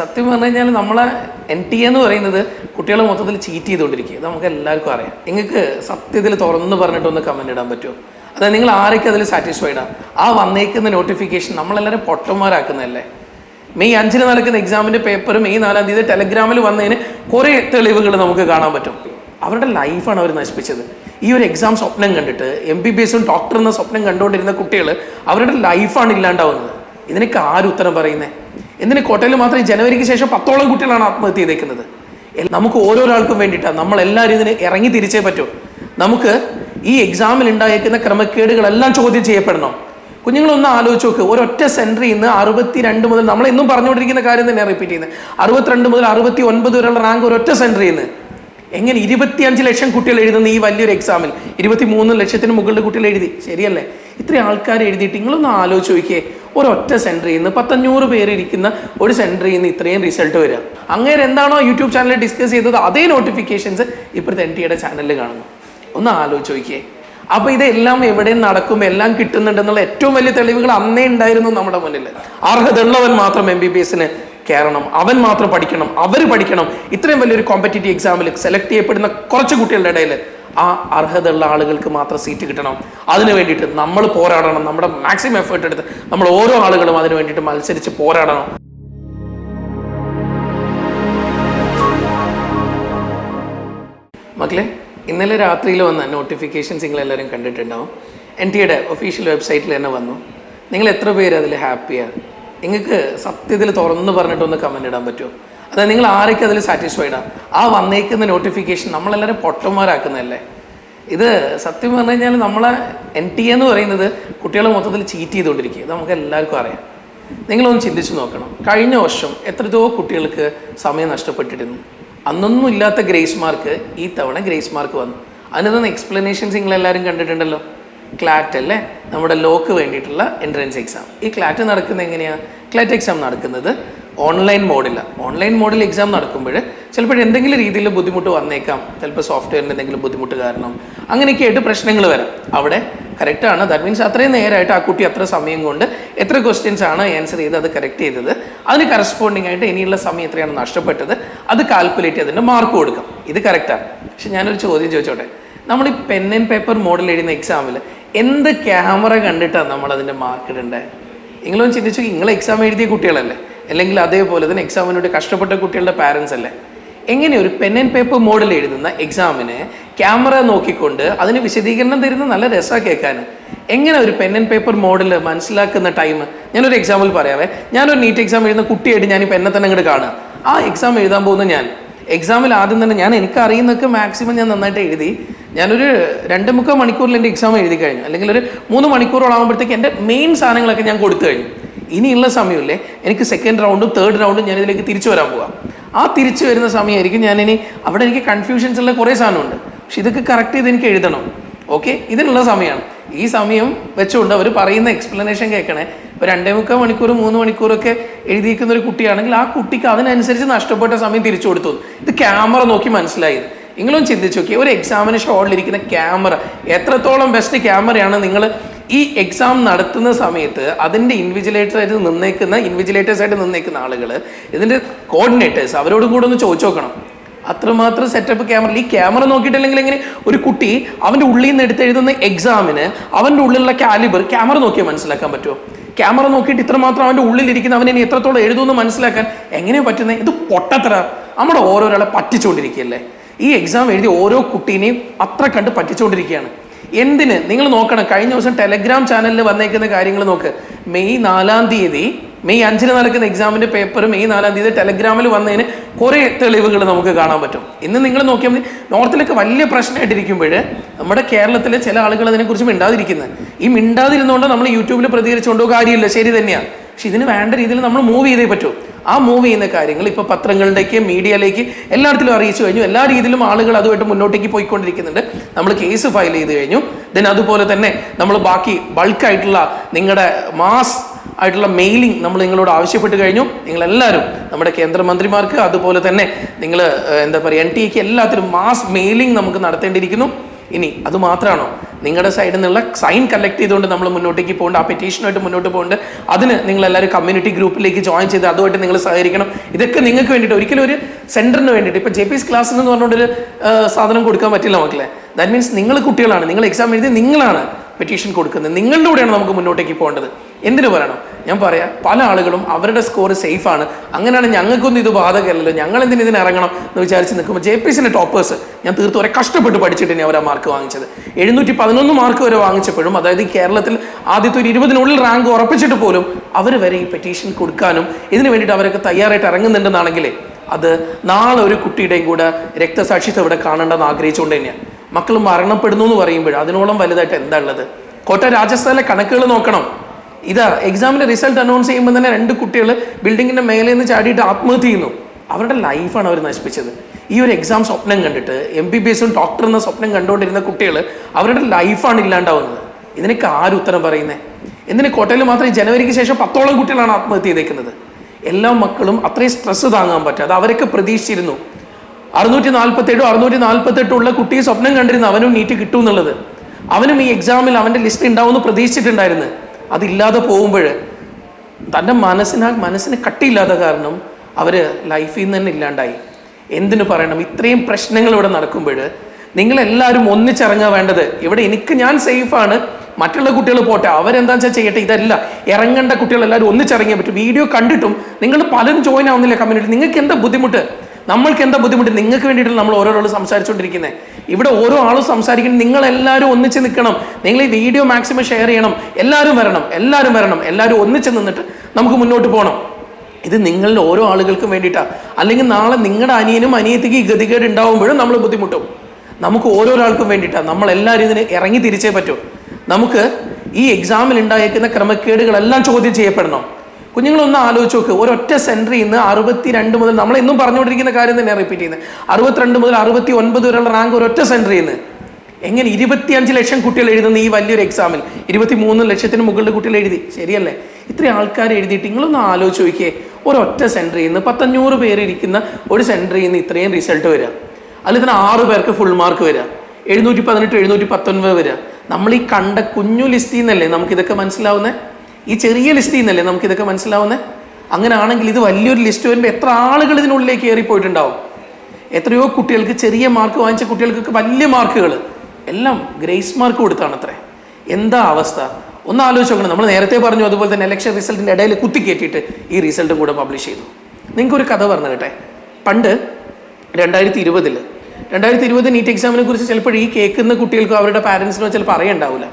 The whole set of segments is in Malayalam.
സത്യം പറഞ്ഞു കഴിഞ്ഞാൽ നമ്മളെ എൻ ടി എന്ന് പറയുന്നത് കുട്ടികളെ മൊത്തത്തിൽ ചീറ്റ് ചെയ്തുകൊണ്ടിരിക്കുക. നമുക്ക് എല്ലാവർക്കും അറിയാം. നിങ്ങൾക്ക് സത്യത്തിൽ തുറന്ന് പറഞ്ഞിട്ടൊന്ന് കമന്റ് ഇടാൻ പറ്റുമോ? അതായത് നിങ്ങൾ ആരൊക്കെ അതിൽ സാറ്റിസ്ഫൈഡ് ആണ് ആ വന്നേക്കുന്ന നോട്ടിഫിക്കേഷൻ നമ്മളെല്ലാവരും പൊട്ടന്മാരാക്കുന്നതല്ലേ? മെയ് അഞ്ചിന് നടക്കുന്ന എക്സാമിന്റെ പേപ്പർ മെയ് നാലാം തീയതി ടെലഗ്രാമിൽ വന്നതിന് കുറേ തെളിവുകൾ നമുക്ക് കാണാൻ പറ്റും. അവരുടെ ലൈഫാണ് അവർ നശിപ്പിച്ചത്. ഈ ഒരു എക്സാം സ്വപ്നം കണ്ടിട്ട് എം ബി ബി എസും ഡോക്ടർ എന്ന സ്വപ്നം കണ്ടുകൊണ്ടിരുന്ന കുട്ടികൾ അവരുടെ ലൈഫാണ് ഇല്ലാണ്ടാവുന്നത്. ഇതിനൊക്കെ ആര് ഉത്തരം പറയുന്നത് എന്തിന് കോട്ടയിൽ മാത്രം ജനുവരിക്ക് ശേഷം പത്തോളം കുട്ടികളാണ് ആത്മഹത്യ ചെയ്തേക്കുന്നത്? നമുക്ക് ഓരോരാൾക്കും വേണ്ടിയിട്ടാണ്. നമ്മൾ എല്ലാവരും ഇതിന് ഇറങ്ങി തിരിച്ചേ പറ്റൂ. നമുക്ക് ഈ എക്സാമിൽ ഉണ്ടായേക്കുന്ന ക്രമക്കേടുകളെല്ലാം ചോദ്യം ചെയ്യപ്പെടണം? കുഞ്ഞുങ്ങളൊന്ന് ആലോചിച്ച് നോക്ക്. ഒരൊറ്റ സെൻട്രി ഇന്ന് അറുപത്തി രണ്ട് മുതൽ നമ്മൾ എന്നും പറഞ്ഞുകൊണ്ടിരിക്കുന്ന കാര്യം തന്നെയാണ് റിപ്പീറ്റ് ചെയ്യുന്നത്. അറുപത്തിരണ്ട് മുതൽ അറുപത്തി ഒൻപത് വരെയുള്ള റാങ്ക് ഒരൊറ്റ സെൻട്രി ഇന്ന്. എങ്ങനെ ഇരുപത്തിയഞ്ച് ലക്ഷം കുട്ടികൾ എഴുതുന്ന ഈ വലിയൊരു എക്സാമിൽ ഇരുപത്തി മൂന്ന് ലക്ഷത്തിന് മുകളിൽ കുട്ടികൾ എഴുതി. ശരിയല്ലേ? ഇത്രയും ആൾക്കാർ എഴുതിയിട്ട് നിങ്ങളൊന്ന് ആലോചിച്ച് നോക്കിയേ. ഒരൊറ്റ സെന്ററിൽ നിന്ന് പത്തഞ്ഞൂറ് പേര് ഇരിക്കുന്ന ഒരു സെന്ററിൽ നിന്ന് ഇത്രയും റിസൾട്ട് വരിക. അങ്ങനെ എന്താണോ യൂട്യൂബ് ചാനലിൽ ഡിസ്കസ് ചെയ്തത് അതേ നോട്ടിഫിക്കേഷൻസ് ഇപ്പോഴത്തെ എൻ ടിയുടെ ചാനലിൽ കാണുന്നു. ഒന്ന് ആലോചിച്ച് നോക്കിയേ. അപ്പോൾ ഇതെല്ലാം എവിടെ നടക്കും എല്ലാം കിട്ടുന്നുണ്ടെന്നുള്ള ഏറ്റവും വലിയ തെളിവുകൾ അന്നേ ഉണ്ടായിരുന്നു നമ്മുടെ മുന്നിൽ. അർഹതയുള്ളവൻ മാത്രം എം ബി ബി എസിന് കയറണം അവൻ മാത്രം പഠിക്കണം അവർ പഠിക്കണം. ഇത്രയും വലിയൊരു കോമ്പറ്റേറ്റീവ് എക്സാമിൽ സെലക്ട് ചെയ്യപ്പെടുന്ന കുറച്ച് കുട്ടികളുടെ ഇടയിൽ ആ അർഹതയുള്ള ആളുകൾക്ക് മാത്രം സീറ്റ് കിട്ടണം. അതിന് വേണ്ടിയിട്ട് നമ്മൾ പോരാടണം. നമ്മുടെ മാക്സിമം എഫേർട്ട് എടുത്ത് നമ്മൾ ഓരോ ആളുകളും അതിന് വേണ്ടിയിട്ട് മത്സരിച്ച് പോരാടണം. മക്കളെ ഇന്നലെ രാത്രിയിൽ വന്ന നോട്ടിഫിക്കേഷൻസ് നിങ്ങൾ എല്ലാവരും കണ്ടിട്ടുണ്ടാവും. എൻ ടിയുടെ ഒഫീഷ്യൽ വെബ്സൈറ്റിൽ തന്നെ വന്നു. നിങ്ങൾ എത്ര പേര് അതിൽ ഹാപ്പിയാണ് നിങ്ങൾക്ക് സത്യത്തിൽ തുറന്ന് പറഞ്ഞിട്ടൊന്ന് കമന്റ് ഇടാൻ പറ്റുമോ? അതായത് നിങ്ങൾ ആരൊക്കെ അതിൽ ആണ് ആ? വന്നേക്കുന്ന നോട്ടിഫിക്കേഷൻ നമ്മളെല്ലാവരും പൊട്ടന്മാരാക്കുന്നതല്ലേ? ഇത് സത്യം പറഞ്ഞു കഴിഞ്ഞാൽ നമ്മളെ എൻ ടി എന്ന് പറയുന്നത് കുട്ടികളെ മൊത്തത്തിൽ ചീറ്റ് ചെയ്തുകൊണ്ടിരിക്കുക. ഇത് നമുക്ക് എല്ലാവർക്കും അറിയാം. നിങ്ങളൊന്ന് ചിന്തിച്ചു നോക്കണം. കഴിഞ്ഞ വർഷം എത്രയോ കുട്ടികൾക്ക് സമയം നഷ്ടപ്പെട്ടിരുന്നു. അന്നൊന്നും ഇല്ലാത്ത ഗ്രേസ് മാർക്ക് ഈ തവണ ഗ്രേസ് മാർക്ക് വന്നു. അതിനൊന്ന് എക്സ്പ്ലനേഷൻസ് നിങ്ങളെല്ലാവരും കണ്ടിട്ടുണ്ടല്ലോ. ക്ലാറ്റ് അല്ലേ? നമ്മുടെ ലോക്ക് വേണ്ടിയിട്ടുള്ള എൻട്രൻസ് എക്സാം ഈ ക്ലാറ്റ് നടക്കുന്നത് എങ്ങനെയാണ് ക്ലാറ്റ് എക്സാം നടക്കുന്നത് ഓൺലൈൻ മോഡില്ല ഓൺലൈൻ മോഡിൽ എക്സാം നടക്കുമ്പോൾ ചിലപ്പോൾ എന്തെങ്കിലും രീതിയിൽ ബുദ്ധിമുട്ട് വന്നേക്കാം. ചിലപ്പോൾ സോഫ്റ്റ്വെയറിന് എന്തെങ്കിലും ബുദ്ധിമുട്ട് കാരണം അങ്ങനെയൊക്കെ ആയിട്ട് പ്രശ്നങ്ങൾ വരാം. അവിടെ കറക്റ്റാണ് ദാറ്റ് മീൻസ് അത്രയും നേരമായിട്ട് ആ കുട്ടി അത്ര സമയം കൊണ്ട് എത്ര ക്വസ്റ്റ്യൻസ് ആണ് ആൻസർ ചെയ്ത് അത് കറക്റ്റ് ചെയ്തത് അതിന് കറസ്പോണ്ടിങ് ആയിട്ട് ഇനിയുള്ള സമയം എത്രയാണ് നഷ്ടപ്പെട്ടത് അത് കാൽക്കുലേറ്റ് ചെയ്ത് മാർക്ക് കൊടുക്കാം. ഇത് കറക്റ്റാണ് പക്ഷെ ഞാനൊരു ചോദ്യം ചോദിച്ചോട്ടെ? നമ്മൾ ഈ പെൻ ആൻഡ് പേപ്പർ മോഡൽ എഴുതുന്ന എക്സാമിൽ എന്ത് ക്യാമറ കണ്ടിട്ടാണ് നമ്മൾ അതിന്റെ മാർക്ക് ഇടേണ്ടത് നിങ്ങളൊന്ന് ചിന്തിച്ചു നിങ്ങൾ എക്സാം എഴുതിയ കുട്ടികളല്ലേ? അല്ലെങ്കിൽ അതേപോലെ തന്നെ എക്സാമിന് വേണ്ടി കഷ്ടപ്പെട്ട കുട്ടികളുടെ പാരൻസ് അല്ലേ? എങ്ങനെ ഒരു പെൻ ആൻഡ് പേപ്പർ മോഡൽ എഴുതുന്ന എക്സാമിന് ക്യാമറ നോക്കിക്കൊണ്ട് അതിന് വിശദീകരണം തരുന്ന നല്ല രസമാണ് കേൾക്കാൻ എങ്ങനെ ഒരു പെൻ ആൻഡ് പേപ്പർ മോഡൽ മനസ്സിലാക്കുന്ന ടൈം ഞാനൊരു എക്സാമ്പിൾ പറയാവേ. ഞാനൊരു നീറ്റ് എക്സാം എഴുതുന്ന കുട്ടിയായിട്ട് ഞാൻ എന്നെ തന്നെ അങ്ങോട്ട് കാണുക. ആ എക്സാം എഴുതാൻ പോകുന്ന ഞാൻ. എക്സാമിൽ ആദ്യം തന്നെ ഞാൻ എനിക്ക് അറിയുന്നൊക്കെ മാക്സിമം ഞാൻ നന്നായിട്ട് എഴുതി. ഞാനൊരു രണ്ട് മുക്കാൽ മണിക്കൂറിൽ എന്റെ എക്സാം എഴുതി കഴിഞ്ഞു. അല്ലെങ്കിൽ ഒരു മൂന്ന് മണിക്കൂറോളം ആകുമ്പോഴത്തേക്ക് എന്റെ മെയിൻ സാധനങ്ങളൊക്കെ ഞാൻ കൊടുത്തു കഴിഞ്ഞു. ഇനിയുള്ള സമയമില്ലേ? എനിക്ക് സെക്കൻഡ് റൗണ്ടും തേർഡ് റൗണ്ടും ഞാൻ ഇതിലേക്ക് തിരിച്ചു വരാൻ പോവാം. ആ തിരിച്ചു വരുന്ന സമയമായിരിക്കും ഇനി അവിടെ എനിക്ക് കൺഫ്യൂഷൻസ് ഉള്ള കുറേ സാധനമുണ്ട്. പക്ഷെ ഇതൊക്കെ കറക്റ്റ് ചെയ്ത് എനിക്ക് എഴുതണം. ഓക്കെ ഇതിനുള്ള സമയമാണ്. ഈ സമയം വെച്ചുകൊണ്ട് അവർ പറയുന്ന എക്സ്പ്ലനേഷൻ കേൾക്കണേ. ഇപ്പോൾ രണ്ടേ മുക്കാൽ മണിക്കൂർ മൂന്ന് മണിക്കൂറൊക്കെ എഴുതിയിരിക്കുന്ന ഒരു കുട്ടിയാണെങ്കിൽ ആ കുട്ടിക്ക് അതിനനുസരിച്ച് നഷ്ടപ്പെട്ട സമയം തിരിച്ചു കൊടുത്തു. ഇത് ക്യാമറ നോക്കി മനസ്സിലായത്. നിങ്ങളും ചിന്തിച്ചു നോക്കി ഒരു എക്സാമിനേഷൻ ഹോളിലിരിക്കുന്ന ക്യാമറ എത്രത്തോളം ബെസ്റ്റ് ക്യാമറയാണ് നിങ്ങൾ ഈ എക്സാം നടത്തുന്ന സമയത്ത് അതിന്റെ ഇൻവിജിലേറ്റർ ആയിട്ട് നിന്നേക്കുന്ന ഇൻവിജിലേറ്റേഴ്സ് ആയിട്ട് നിന്നേക്കുന്ന ആളുകൾ ഇതിന്റെ കോർഡിനേറ്റേഴ്സ് അവരോട് കൂടെ ഒന്ന് ചോദിച്ചു നോക്കണം. അത്രമാത്രം സെറ്റപ്പ് ക്യാമറ ഈ ക്യാമറ നോക്കിയിട്ടില്ലെങ്കിൽ എങ്ങനെ? ഒരു കുട്ടി അവന്റെ ഉള്ളിൽ നിന്ന് എടുത്തെഴുതുന്ന എക്സാമിന് അവന്റെ ഉള്ളിലുള്ള കാലിബർ ക്യാമറ നോക്കിയാൽ മനസ്സിലാക്കാൻ പറ്റുമോ ക്യാമറ നോക്കിയിട്ട് ഇത്രമാത്രം അവന്റെ ഉള്ളിലിരിക്കുന്ന അവനെ ഇനി എത്രത്തോളം എഴുതുമെന്ന് മനസ്സിലാക്കാൻ എങ്ങനെയാണ് പറ്റുന്നത് ഇത് പൊട്ടത്തര. നമ്മുടെ ഓരോരാളെ പറ്റിച്ചുകൊണ്ടിരിക്കുകയല്ലേ ഈ എക്സാം എഴുതി ഓരോ കുട്ടീനെയും അത്ര കണ്ട് പറ്റിച്ചുകൊണ്ടിരിക്കുകയാണ് എന്തിന്? നിങ്ങൾ നോക്കണം. കഴിഞ്ഞ ദിവസം ടെലഗ്രാം ചാനലിൽ വന്നേക്കുന്ന കാര്യങ്ങൾ നോക്ക്. മെയ് നാലാം തീയതി മെയ് അഞ്ചിന് നടക്കുന്ന എക്സാമിന്റെ പേപ്പർ മെയ് നാലാം തീയതി ടെലഗ്രാമിൽ വന്നതിന് കുറേ തെളിവുകൾ നമുക്ക് കാണാൻ പറ്റും. ഇന്ന് നിങ്ങൾ നോക്കിയാൽ മതി. നോർത്തിലൊക്കെ വലിയ പ്രശ്നമായിട്ടിരിക്കുമ്പോൾ നമ്മുടെ കേരളത്തിലെ ചില ആളുകൾ അതിനെക്കുറിച്ച് മിണ്ടാതിരിക്കുന്നത് ഈ മിണ്ടാതിരുന്നുകൊണ്ട് നമ്മൾ യൂട്യൂബിൽ പ്രതികരിച്ചുകൊണ്ടോ കാര്യമില്ല. ശരി തന്നെയാണ് പക്ഷെ ഇതിന് വേണ്ട രീതിയിൽ നമ്മൾ മൂവ് ചെയ്തേ പറ്റൂ. ആ മൂവ് ചെയ്യുന്ന കാര്യങ്ങൾ ഇപ്പോൾ പത്രങ്ങളിലേക്ക് മീഡിയയിലേക്ക് എല്ലായിടത്തിലും അറിയിച്ചു കഴിഞ്ഞു. എല്ലാ രീതിയിലും ആളുകൾ അതുമായിട്ട് മുന്നോട്ടേക്ക് പോയിക്കൊണ്ടിരിക്കുന്നുണ്ട്. നമ്മൾ കേസ് ഫയൽ ചെയ്ത് കഴിഞ്ഞു. ദെൻ അതുപോലെ തന്നെ നമ്മൾ ബാക്കി ബൾക്കായിട്ടുള്ള നിങ്ങളുടെ മാസ് ആയിട്ടുള്ള മെയിലിംഗ് നമ്മൾ നിങ്ങളോട് ആവശ്യപ്പെട്ട് കഴിഞ്ഞു. നിങ്ങളെല്ലാവരും നമ്മുടെ കേന്ദ്രമന്ത്രിമാർക്ക് അതുപോലെ തന്നെ നിങ്ങൾ എന്താ പറയുക എൻ ടി എക്ക് എല്ലാത്തിനും മാസ് മെയിലിംഗ് നമുക്ക് നടത്തേണ്ടിയിരിക്കുന്നു. ഇനി അത് മാത്രമാണോ നിങ്ങളുടെ സൈഡിൽ നിന്നുള്ള സൈൻ കളക്ട് ചെയ്തുകൊണ്ട് നമ്മൾ മുന്നോട്ടേക്ക് പോകേണ്ട ആ പെറ്റീഷനുമായിട്ട് മുന്നോട്ട് പോകേണ്ട. അതിന് നിങ്ങൾ എല്ലാവരും കമ്മ്യൂണിറ്റി ഗ്രൂപ്പിലേക്ക് ജോയിൻ ചെയ്ത് അതുമായിട്ട് നിങ്ങൾ സഹകരിക്കണം. ഇതൊക്കെ നിങ്ങൾക്ക് വേണ്ടിയിട്ട് ഒരിക്കലും ഒരു സെന്ററിന് വേണ്ടിയിട്ട് ഇപ്പോൾ ജെ പി എസ് ക്ലാസ് എന്ന് പറഞ്ഞുകൊണ്ടൊരു സാധനം കൊടുക്കാൻ പറ്റില്ല മക്കളെ. ദാറ്റ് മീൻസ് നിങ്ങൾ കുട്ടികളാണ് നിങ്ങൾ എക്സാം എഴുതി നിങ്ങളാണ്. പെറ്റീഷൻ കൊടുക്കുന്നത്. നിങ്ങളിലൂടെയാണ് നമുക്ക് മുന്നോട്ടേക്ക് പോകേണ്ടത്. എന്തിനു പറയണം? ഞാൻ പറയാം പല ആളുകളും അവരുടെ സ്കോർ സേഫ് ആണ്. അങ്ങനെയാണ് ഞങ്ങൾക്കൊന്നും ഇത് ബാധകമല്ലല്ലോ. ഞങ്ങൾ എന്തിനു ഇതിന് ഇറങ്ങണം എന്ന് വിചാരിച്ച് നിൽക്കുമ്പോൾ ജെ പി സിന്റെ ടോപ്പേഴ്സ് ഞാൻ തീർത്തും വരെ കഷ്ടപ്പെട്ട് പഠിച്ചിട്ട് തന്നെ അവർ ആ മാർക്ക് വാങ്ങിച്ചത്. എഴുന്നൂറ്റി പതിനൊന്ന് മാർക്ക് വരെ വാങ്ങിച്ചപ്പോഴും അതായത് കേരളത്തിൽ ആദ്യത്തെ ഒരു ഇരുപതിനുള്ളിൽ റാങ്ക് ഉറപ്പിച്ചിട്ട് പോലും അവർ വരെ ഈ പെറ്റീഷൻ കൊടുക്കാനും ഇതിനു വേണ്ടിയിട്ട് അവരൊക്കെ തയ്യാറായിട്ട് ഇറങ്ങുന്നുണ്ടെന്നാണെങ്കിലേ അത് നാളെ ഒരു കുട്ടിയുടെയും കൂടെ രക്തസാക്ഷിത്വം ഇവിടെ കാണേണ്ടെന്ന് ആഗ്രഹിച്ചുകൊണ്ട് തന്നെയാണ് മക്കൾ മരണപ്പെടുന്നു എന്ന് പറയുമ്പോൾ അതിനോളം വലുതായിട്ട് എന്താ ഉള്ളത് കോട്ട രാജസ്ഥാനിലെ കണക്കുകൾ നോക്കണം. ഇതാ എക്സാമിന്റെ റിസൾട്ട് അനൗൺസ് ചെയ്യുമ്പോൾ തന്നെ രണ്ട് കുട്ടികൾ ബിൽഡിങ്ങിന്റെ മേലെ നിന്ന് ചാടിയിട്ട് ആത്മഹത്യ ചെയ്യുന്നു. അവരുടെ ലൈഫാണ് അവർ നശിപ്പിച്ചത്. ഈ ഒരു എക്സാം സ്വപ്നം കണ്ടിട്ട് എം ബി ബി എസും ഡോക്ടർ എന്ന സ്വപ്നം കണ്ടുകൊണ്ടിരുന്ന കുട്ടികൾ അവരുടെ ലൈഫാണ് ഇല്ലാണ്ടാവുന്നത്. ഇതിനൊക്കെ ആര് ഉത്തരം പറയുന്നത് എന്തിന് കോട്ടയിൽ മാത്രം ജനുവരിക്ക് ശേഷം പത്തോളം കുട്ടികളാണ് ആത്മഹത്യ ചെയ്തേക്കുന്നത്? എല്ലാ മക്കളും അത്രയും സ്ട്രെസ് താങ്ങാൻ പറ്റാതെ അവരൊക്കെ പ്രതീക്ഷിച്ചിരുന്നു. അറുന്നൂറ്റി നാൽപ്പത്തേഴോ അറുന്നൂറ്റി നാൽപ്പത്തെട്ടോ ഉള്ള കുട്ടി സ്വപ്നം കണ്ടിരുന്നു അവനും നീറ്റ് കിട്ടും എന്നുള്ളത്. അവനും ഈ എക്സാമിൽ അവന്റെ ലിസ്റ്റ് ഉണ്ടാവുമെന്ന് പ്രതീക്ഷിച്ചിട്ടുണ്ടായിരുന്നു. അതില്ലാതെ പോകുമ്പോൾ തന്റെ മനസ്സിന് മനസ്സിന് കട്ടിയില്ലാത്ത കാരണം അവർ ലൈഫിൽ നിന്ന് തന്നെ ഇല്ലാണ്ടായി. എന്തിനു പറയണം? ഇത്രയും പ്രശ്നങ്ങൾ ഇവിടെ നടക്കുമ്പോൾ നിങ്ങളെല്ലാവരും ഒന്നിച്ചിറങ്ങാൻ വേണ്ടത്. ഇവിടെ എനിക്ക് ഞാൻ സേഫാണ് മറ്റുള്ള കുട്ടികൾ പോട്ടെ. അവരെന്താ വെച്ചാൽ ചെയ്യട്ടെ? ഇതല്ല. ഇറങ്ങേണ്ട കുട്ടികളെല്ലാവരും എല്ലാവരും ഒന്നിച്ചിറങ്ങിയാൻ പറ്റും. വീഡിയോ കണ്ടിട്ടും നിങ്ങൾ പലരും ജോയിൻ ആവുന്നില്ല കമ്മ്യൂണിറ്റി നിങ്ങൾക്ക് എന്താ ബുദ്ധിമുട്ട്? നമ്മൾക്ക് എന്താ ബുദ്ധിമുട്ട്? നിങ്ങൾക്ക് വേണ്ടിയിട്ട് നമ്മൾ ഓരോരോ സംസാരിച്ചുകൊണ്ടിരിക്കുന്നത് ഇവിടെ ഓരോ ആളും സംസാരിക്കുന്നത് നിങ്ങൾ എല്ലാവരും ഒന്നിച്ച് നിൽക്കണം. നിങ്ങൾ ഈ വീഡിയോ മാക്സിമം ഷെയർ ചെയ്യണം. എല്ലാവരും വരണം. എല്ലാവരും വരണം. എല്ലാവരും ഒന്നിച്ച് നിന്നിട്ട് നമുക്ക് മുന്നോട്ട് പോകണം ഇത് നിങ്ങളുടെ ഓരോ ആളുകൾക്കും വേണ്ടിയിട്ടാണ് അല്ലെങ്കിൽ നാളെ നിങ്ങളുടെ അനിയനും അനിയത്തിക്ക് ഈ ഗതികേട് ഉണ്ടാവുമ്പോഴും നമ്മൾ ബുദ്ധിമുട്ടും. നമുക്ക് ഓരോരാൾക്കും വേണ്ടിയിട്ടാണ് നമ്മൾ എല്ലാവരും ഇതിന് ഇറങ്ങി തിരിച്ചേ പറ്റൂ. നമുക്ക് ഈ എക്സാമിൽ ഉണ്ടായേക്കുന്ന ക്രമക്കേടുകളെല്ലാം ചോദ്യം ചെയ്യപ്പെടണം. കുഞ്ഞുങ്ങളൊന്ന് ആലോചിച്ച് നോക്ക്. ഒരൊറ്റ സെൻട്രി നിന്ന് അറുപത്തി രണ്ട് മുതൽ നമ്മൾ എന്നും പറഞ്ഞുകൊണ്ടിരിക്കുന്ന കാര്യം തന്നെയാണ് റിപ്പീറ്റ് ചെയ്യുന്നത്. അറുപത്തിരണ്ട് മുതൽ അറുപത്തി ഒൻപത് വരെയുള്ള റാങ്ക് ഒരൊറ്റ സെൻട്രി നിന്ന് എങ്ങനെ ഇരുപത്തിയഞ്ച് ലക്ഷം കുട്ടികൾ എഴുതുന്ന ഈ വലിയൊരു എക്സാമിൽ ഇരുപത്തി മൂന്ന് ലക്ഷത്തിന് മുകളിൽ കുട്ടികൾ എഴുതി. ശരിയല്ലേ? ഇത്രയും ആൾക്കാർ എഴുതിയിട്ട് നിങ്ങളൊന്ന് ആലോചിച്ച് നോക്കിയേ. ഒരൊറ്റ സെൻട്രി നിന്ന് പത്തഞ്ഞൂറ് പേര് ഇരിക്കുന്ന ഒരു സെൻട്രി നിന്ന് ഇത്രയും റിസൾട്ട് വരിക അതിൽ തന്നെ ആറ് പേർക്ക് ഫുൾ മാർക്ക് വരിക എഴുന്നൂറ്റി പതിനെട്ട് എഴുന്നൂറ്റി പത്തൊൻപത് വരിക നമ്മൾ ഈ കണ്ട കുഞ്ഞു ലിസ്റ്റിൽ നിന്നല്ലേ നമുക്കിതൊക്കെ മനസ്സിലാവുന്നത് ഈ ചെറിയ ലിസ്റ്റിൽ നിന്നല്ലേ നമുക്കിതൊക്കെ മനസ്സിലാവുന്നത് അങ്ങനെ ആണെങ്കിൽ ഇത് വലിയൊരു ലിസ്റ്റ് വരുമ്പോൾ എത്ര ആളുകൾ ഇതിനുള്ളിലേക്ക് കയറിപ്പോയിട്ടുണ്ടാവും എത്രയോ കുട്ടികൾക്ക് ചെറിയ മാർക്ക് വാങ്ങിച്ച കുട്ടികൾക്കൊക്കെ വലിയ മാർക്കുകൾ എല്ലാം ഗ്രേസ് മാർക്ക് കൊടുത്താണ് എന്താ അവസ്ഥ? ഒന്ന് ആലോചിച്ച് നോക്കണം. നമ്മൾ നേരത്തെ പറഞ്ഞു അതുപോലെ തന്നെ ഇലക്ഷൻ റിസൾട്ടിന്റെ ഇടയിൽ കുത്തിക്കേറ്റിയിട്ട് ഈ റിസൾട്ടും കൂടെ പബ്ലിഷ് ചെയ്തു. നിങ്ങൾക്കൊരു കഥ പറഞ്ഞു കേട്ടെ പണ്ട് രണ്ടായിരത്തി ഇരുപതിൽ രണ്ടായിരത്തി ഇരുപത് നീറ്റ് എക്സാമിനെ കുറിച്ച് ചിലപ്പോൾ ഈ കേൾക്കുന്ന കുട്ടികൾക്കോ അവരുടെ പാരൻസിനോ ചിലപ്പോൾ അറിയണ്ടാവില്ല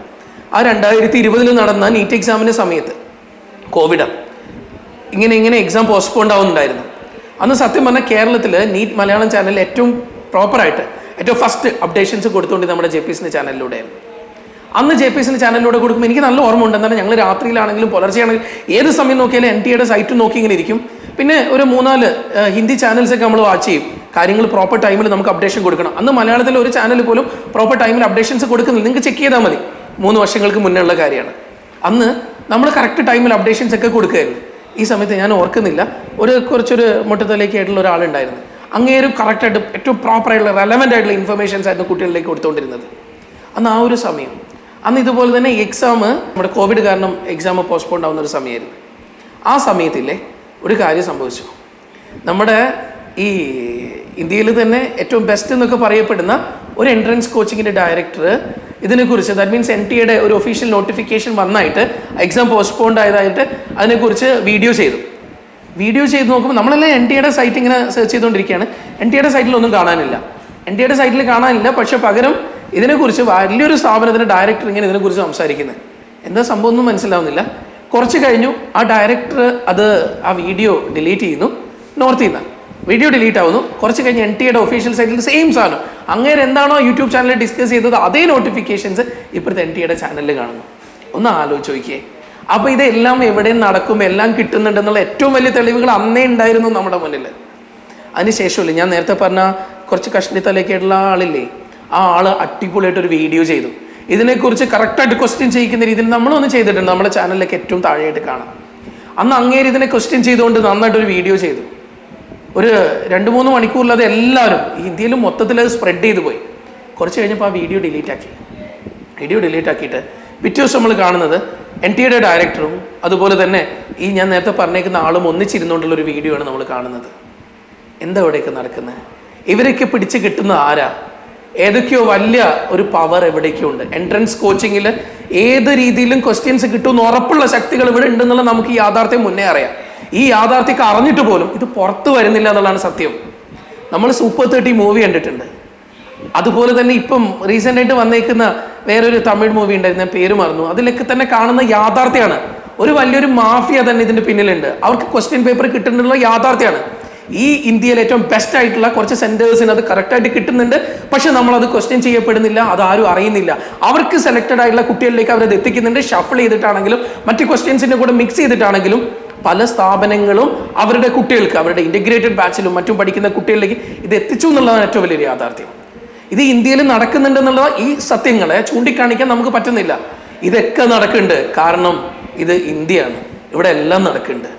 ആ രണ്ടായിരത്തി ഇരുപതിൽ നടന്ന നീറ്റ് എക്സാമിന്റെ സമയത്ത് കോവിഡ് ഇങ്ങനെ ഇങ്ങനെ എക്സാം പോസ്റ്റ്പോണ്ട് ആവുന്നുണ്ടായിരുന്നു. അന്ന് സത്യം പറഞ്ഞാൽ കേരളത്തിൽ നീറ്റ് മലയാളം ചാനൽ ഏറ്റവും പ്രോപ്പറായിട്ട് ഏറ്റവും ഫസ്റ്റ് അപ്ഡേഷൻസ് കൊടുത്തുകൊണ്ട് നമ്മുടെ ജെ പി എസിന്റെ ചാനലിലൂടെയായിരുന്നു. അന്ന് ജെ പി എസിന്റെ ചാനലിലൂടെ കൊടുക്കുമ്പോൾ എനിക്ക് നല്ല ഓർമ്മ ഉണ്ട്. എന്താണ് ഞങ്ങൾ രാത്രിയിലാണെങ്കിലും പുലർച്ചെയാണെങ്കിലും ഏത് സമയം നോക്കിയാലും എൻ ടി എയുടെ സൈറ്റ് നോക്കി ഇങ്ങനെ ഇരിക്കും. പിന്നെ ഒരു മൂന്നാൽ ഹിന്ദി ചാനൽസൊക്കെ നമ്മൾ വാച്ച് ചെയ്യും. കാര്യങ്ങൾ പ്രോപ്പർ ടൈമിൽ നമുക്ക് അപ്ഡേഷൻ കൊടുക്കണം. അന്ന് മലയാളത്തിൽ ഒരു ചാനൽ പോലും പ്രോപ്പർ ടൈമിൽ അപ്ഡേഷൻസ് കൊടുക്കുന്നില്ല. നിങ്ങൾക്ക് ചെക്ക് ചെയ്താൽ മതി. മൂന്ന് വർഷങ്ങൾക്ക് മുന്നേ ഉള്ള കാര്യമാണ്. അന്ന് നമ്മൾ കറക്റ്റ് ടൈമിൽ അപ്ഡേഷൻസ് ഒക്കെ കൊടുക്കുകയായിരുന്നു ഈ സമയത്ത് ഞാൻ ഓർക്കുന്നില്ല. ഒരു കുറച്ചൊരു മുട്ടത്തലേക്ക് ആയിട്ടുള്ള ഒരാളുണ്ടായിരുന്നു. അങ്ങേരും കറക്റ്റായിട്ട് ഏറ്റവും പ്രോപ്പറായിട്ടുള്ള റെലവന്റ് ആയിട്ടുള്ള ഇൻഫർമേഷൻസ് ആയിരുന്നു കുട്ടികളിലേക്ക് കൊടുത്തുകൊണ്ടിരുന്നത് അന്ന് ആ ഒരു സമയം. അന്ന് ഇതുപോലെ തന്നെ എക്സാം നമ്മുടെ കോവിഡ് കാരണം എക്സാം പോസ്റ്റ്പോണ്ട് ആവുന്ന ഒരു സമയമായിരുന്നു. ആ സമയത്തില്ലേ ഒരു കാര്യം സംഭവിച്ചു. നമ്മുടെ ഈ ഇന്ത്യയിൽ തന്നെ ഏറ്റവും ബെസ്റ്റ് എന്നൊക്കെ പറയപ്പെടുന്ന ഒരു എൻട്രൻസ് കോച്ചിങ്ങിന്റെ ഡയറക്ടർ ഇതിനെക്കുറിച്ച് ദാറ്റ് മീൻസ് എൻ ടിയുടെ ഒരു ഒഫീഷ്യൽ നോട്ടിഫിക്കേഷൻ വന്നായിട്ട് എക്സാം പോസ്റ്റ്പോണ്ട് ആയതായിട്ട് അതിനെക്കുറിച്ച് വീഡിയോ ചെയ്തു. വീഡിയോ ചെയ്ത് നോക്കുമ്പോൾ നമ്മളെല്ലാം എൻ ടിയുടെ സൈറ്റ് ഇങ്ങനെ സെർച്ച് ചെയ്തുകൊണ്ടിരിക്കുകയാണ്. എൻ ടിയുടെ സൈറ്റിൽ ഒന്നും കാണാനില്ല. എൻ ടിയുടെ സൈറ്റിൽ കാണാനില്ല പക്ഷേ പകരം ഇതിനെക്കുറിച്ച് വലിയൊരു സ്ഥാപനത്തിന്റെ ഡയറക്ടർ ഇങ്ങനെ ഇതിനെക്കുറിച്ച് സംസാരിക്കുന്നത്. എന്താ സംഭവം ഒന്നും മനസ്സിലാവുന്നില്ല. കുറച്ച് കഴിഞ്ഞു ആ ഡയറക്ടർ അത് ആ വീഡിയോ ഡിലീറ്റ് ചെയ്യുന്നു നോർത്ത് നിന്ന്. വീഡിയോ ഡിലീറ്റ് ആവുന്നു. കുറച്ച് കഴിഞ്ഞ് എൻ ടിയുടെ ഒഫീഷ്യൽ സൈറ്റിൽ സെയിം സാധനം. അങ്ങേര് എന്താണോ യൂട്യൂബ് ചാനലിൽ ഡിസ്കസ് ചെയ്തത് അതേ നോട്ടിഫിക്കേഷൻസ് ഇപ്പോഴത്തെ എൻ ടിയുടെ ചാനലിൽ കാണുന്നു. ഒന്ന് ആലോചിച്ച് നോക്കിയേ. അപ്പോൾ ഇതെല്ലാം എവിടെയും നടക്കും എല്ലാം കിട്ടുന്നുണ്ടെന്നുള്ള ഏറ്റവും വലിയ തെളിവുകൾ അന്നേ ഉണ്ടായിരുന്നു നമ്മുടെ മുന്നിൽ. അതിനുശേഷമല്ലേ ഞാൻ നേരത്തെ പറഞ്ഞ കുറച്ച് കഷ്ണിത്തലേക്കായിട്ടുള്ള ആളില്ലേ ആ ആൾ അടിപൊളിയായിട്ട് ഒരു വീഡിയോ ചെയ്തു. ഇതിനെക്കുറിച്ച് കറക്റ്റായിട്ട് ക്വസ്റ്റ്യൻ ചെയ്യിക്കുന്ന രീതിയിൽ നമ്മളൊന്ന് ചെയ്തിട്ടുണ്ട് നമ്മുടെ ചാനലിലേക്ക് ഏറ്റവും താഴെയായിട്ട് കാണാം. അന്ന് അങ്ങേര് ഇതിനെ ക്വസ്റ്റ്യൻ ചെയ്തുകൊണ്ട് നന്നായിട്ടൊരു വീഡിയോ ചെയ്തു. ഒരു രണ്ട് മൂന്ന് മണിക്കൂറിലത് എല്ലാവരും ഇന്ത്യയിൽ മൊത്തത്തിൽ അത് സ്പ്രെഡ് ചെയ്തു പോയി. കുറച്ച് കഴിഞ്ഞപ്പോൾ ആ വീഡിയോ ഡിലീറ്റ് ആക്കി. വീഡിയോ ഡിലീറ്റ് ആക്കിയിട്ട് പിറ്റേ ദിവസം നമ്മൾ കാണുന്നത് എൻ ടി എയുടെ ഡയറക്ടറും അതുപോലെ തന്നെ ഈ ഞാൻ നേരത്തെ പറഞ്ഞേക്കുന്ന ആളും ഒന്നിച്ചിരുന്നുകൊണ്ടുള്ള ഒരു വീഡിയോ ആണ് നമ്മൾ കാണുന്നത്. എന്താ ഇവിടെയൊക്കെ നടക്കുന്നത് ഇവരൊക്കെ പിടിച്ച് കിട്ടുന്ന ആരാ? ഏതൊക്കെയോ വലിയ ഒരു പവർ എവിടേക്കോ ഉണ്ട് എൻട്രൻസ് കോച്ചിങ്ങിൽ ഏത് രീതിയിലും ക്വസ്റ്റ്യൻസ് കിട്ടുമെന്ന് ഉറപ്പുള്ള ശക്തികൾ ഇവിടെ ഉണ്ടെന്നുള്ള നമുക്ക് ഈ യാഥാർത്ഥ്യം മുന്നേ അറിയാം. ഈ യാഥാർത്ഥ്യം അറിഞ്ഞിട്ട് പോലും ഇത് പുറത്ത് വരുന്നില്ല എന്നുള്ളതാണ് സത്യം. നമ്മൾ സൂപ്പർ തേർട്ടി മൂവി കണ്ടിട്ടുണ്ട്. അതുപോലെ തന്നെ ഇപ്പം റീസെന്റ് ആയിട്ട് വന്നേക്കുന്ന വേറൊരു തമിഴ് മൂവി ഉണ്ടായിരുന്നു പേര് മറന്നു. അതിലൊക്കെ തന്നെ കാണുന്ന യാഥാർത്ഥ്യമാണ് ഒരു വലിയൊരു മാഫിയ തന്നെ ഇതിന്റെ പിന്നിലുണ്ട്. അവർക്ക് ക്വസ്റ്റ്യൻ പേപ്പർ കിട്ടുന്നുള്ള യാഥാർത്ഥ്യമാണ് ഈ ഇന്ത്യയിൽ ഏറ്റവും ബെസ്റ്റ് ആയിട്ടുള്ള കുറച്ച് സെന്റേഴ്സിന് അത് കറക്റ്റായിട്ട് കിട്ടുന്നുണ്ട്. പക്ഷെ നമ്മൾ അത് ക്വസ്റ്റ്യൻ ചെയ്യപ്പെടുന്നില്ല അത് ആരും അറിയുന്നില്ല. അവർക്ക് സെലക്റ്റഡ് ആയിട്ടുള്ള കുട്ടികളിലേക്ക് അവരത് എത്തിക്കുന്നുണ്ട്. ഷഫിൾ ചെയ്തിട്ടാണെങ്കിലും മറ്റ് ക്വസ്റ്റ്യൻസിന്റെ കൂടെ മിക്സ് ചെയ്തിട്ടാണെങ്കിലും പല സ്ഥാപനങ്ങളും അവരുടെ കുട്ടികൾക്ക് അവരുടെ ഇന്റഗ്രേറ്റഡ് ബാച്ചിലും മറ്റും പഠിക്കുന്ന കുട്ടികളിലേക്ക് ഇത് എത്തിച്ചു എന്നുള്ളതാണ് ഏറ്റവും വലിയൊരു യാഥാർത്ഥ്യം. ഇത് ഇന്ത്യയിൽ നടക്കുന്നുണ്ടെന്നുള്ള ഈ സത്യങ്ങളെ ചൂണ്ടിക്കാണിക്കാൻ നമുക്ക് പറ്റുന്നില്ല. ഇതൊക്കെ നടക്കുന്നുണ്ട്. കാരണം ഇത് ഇന്ത്യയാണ്. ഇവിടെ എല്ലാം നടക്കുന്നുണ്ട്.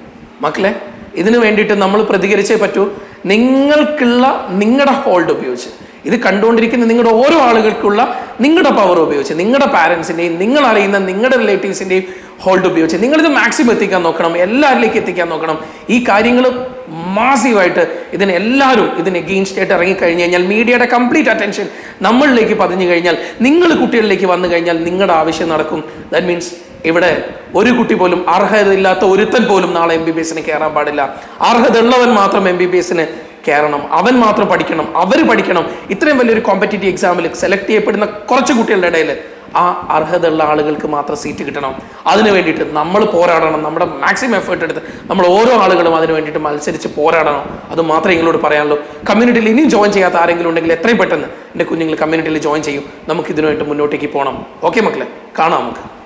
മക്കളെ ഇതിന് വേണ്ടിയിട്ട് നമ്മൾ പ്രതികരിച്ചേ പറ്റൂ. നിങ്ങൾക്കുള്ള നിങ്ങളുടെ ഹോൾഡ് ഉപയോഗിച്ച് ഇത് കണ്ടുകൊണ്ടിരിക്കുന്ന നിങ്ങളുടെ ഓരോ ആളുകൾക്കുള്ള നിങ്ങളുടെ പവർ ഉപയോഗിച്ച് നിങ്ങളുടെ പാരൻസിന്റെയും നിങ്ങൾ അറിയുന്ന നിങ്ങളുടെ റിലേറ്റീവ്സിന്റെയും ഹോൾഡ് ഉപയോഗിച്ച് നിങ്ങളിത് മാക്സിമം എത്തിക്കാൻ നോക്കണം എല്ലാവരിലേക്ക് എത്തിക്കാൻ നോക്കണം. ഈ കാര്യങ്ങൾ മാസീവായിട്ട് ഇതിന് എല്ലാവരും ഇതിന് എഗെയിൻസ്റ്റ് ആയിട്ട് ഇറങ്ങിക്കഴിഞ്ഞ് കഴിഞ്ഞാൽ മീഡിയയുടെ കംപ്ലീറ്റ് അറ്റൻഷൻ നമ്മളിലേക്ക് പതിഞ്ഞു കഴിഞ്ഞാൽ നിങ്ങൾ കുട്ടികളിലേക്ക് വന്നു കഴിഞ്ഞാൽ നിങ്ങളുടെ ആവശ്യം നടക്കും. ദാറ്റ് മീൻസ് ഇവിടെ ഒരു കുട്ടി പോലും അർഹതയില്ലാത്ത ഒരുത്തൻ പോലും നാളെ എം ബി ബി എസിന് കയറാൻ പാടില്ല. അർഹത ഉള്ളവൻ മാത്രം എം ബി ബി എസിന് കയറണം. അവൻ മാത്രം പഠിക്കണം. അവർ പഠിക്കണം. ഇത്രയും വലിയൊരു കോമ്പറ്റേറ്റീവ് എക്സാമിൽ സെലക്ട് ചെയ്യപ്പെടുന്ന കുറച്ച് കുട്ടികളുടെ ഇടയിൽ ആ അർഹതയുള്ള ആളുകൾക്ക് മാത്രം സീറ്റ് കിട്ടണം. അതിന് വേണ്ടിയിട്ട് നമ്മൾ പോരാടണം. നമ്മുടെ മാക്സിമം എഫേർട്ട് എടുത്ത് നമ്മൾ ഓരോ ആളുകളും അതിന് വേണ്ടിയിട്ട് മത്സരിച്ച് പോരാടണം. അത് മാത്രമേ നിങ്ങളോട് പറയാനുള്ളൂ. കമ്മ്യൂണിറ്റിയിൽ ഇനിയും ജോയിൻ ചെയ്യാത്ത ആരെങ്കിലും ഉണ്ടെങ്കിൽ എത്രയും പെട്ടെന്ന് എന്റെ കുഞ്ഞുങ്ങൾ കമ്മ്യൂണിറ്റിയിൽ ജോയിൻ ചെയ്യും. നമുക്ക് ഇതിനുമായിട്ട് മുന്നോട്ടേക്ക് പോകണം ഓക്കെ മക്കളെ? കാണാം നമുക്ക്.